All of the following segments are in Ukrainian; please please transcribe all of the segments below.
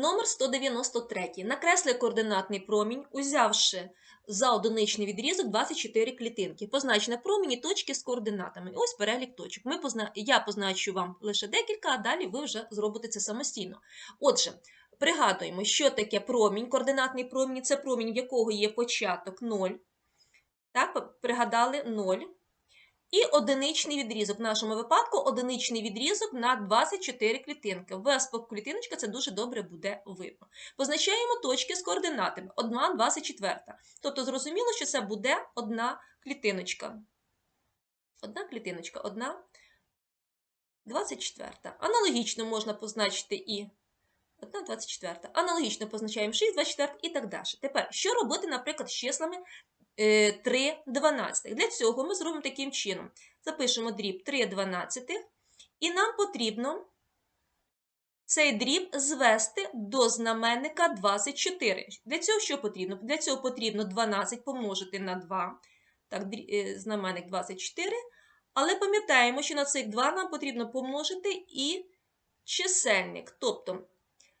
Номер 193. Накресли координатний промінь, узявши за одиничний відрізок 24 клітинки. Познач на промені точки з координатами. Ось перелік точок. Ми позна... Я позначу вам лише декілька, а далі ви вже зробите це самостійно. Отже, пригадуємо, що таке промінь, координатний промінь це промінь, в якого є початок 0. Так, пригадали 0. І одиничний відрізок. В нашому випадку одиничний відрізок на 24 клітинки. В клітиночка це дуже добре буде видно. Позначаємо точки з координатами 1, 24. Тобто зрозуміло, що це буде одна клітиночка. Одна клітиночка, одна 24. Аналогічно можна позначити і 1, 24. Аналогічно позначаємо 6, 24 і так далі. Тепер, що робити, наприклад, з числами 3 12. Для цього ми зробимо таким чином. Запишемо дріб 3 12, і нам потрібно цей дріб звести до знаменника 24. Для цього що потрібно? Для цього потрібно 12 помножити на 2, так, знаменник 24. Але пам'ятаємо, що на цих 2 нам потрібно помножити і чисельник. Тобто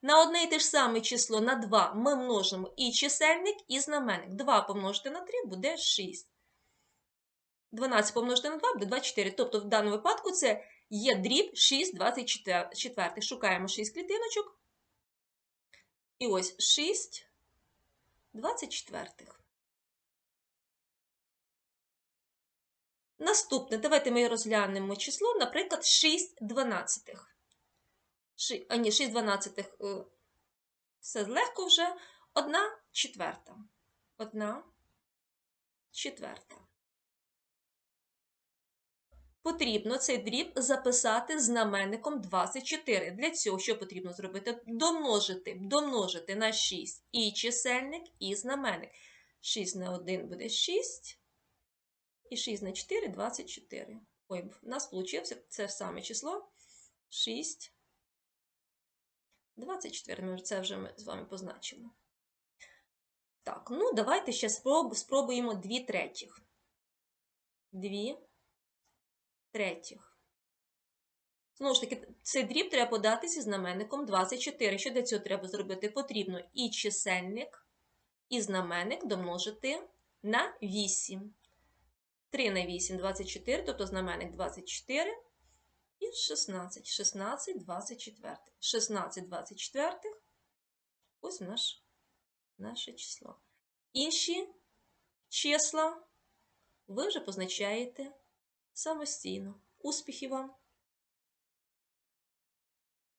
на одне і те ж саме число на 2 ми множимо і чисельник, і знаменник. 2 помножити на 3 буде 6. 12 помножити на 2 буде 24. Тобто, в даному випадку це є дріб 6 24. Шукаємо 6 клітиночок. І ось 6 24. Наступне, давайте ми розглянемо число, наприклад, 6 дванадцятих. Ши, а ні, 6 дванадцятих. е, Все легко вже. Одна четверта. Одна четверта. Потрібно цей дріб записати знаменником 24. Для цього що потрібно зробити? Домножити, домножити на 6 і чисельник, і знаменник. 6 на 1 буде 6. І 6 на 4 24. Ой, в нас вийшло це саме число 6. 24, ми це вже ми з вами позначили. Так, ну давайте ще спроб, спробуємо 2 третіх. 2 третіх. Знову ж таки, цей дріб треба подати зі знаменником 24. Що для цього треба зробити? Потрібно і чисельник, і знаменник домножити на 8. 3 на 8 24, тобто знаменник 24. І 16, 16, 24. 16, 24. Ось наш, наше число. Інші числа ви вже позначаєте самостійно. Успіхів вам!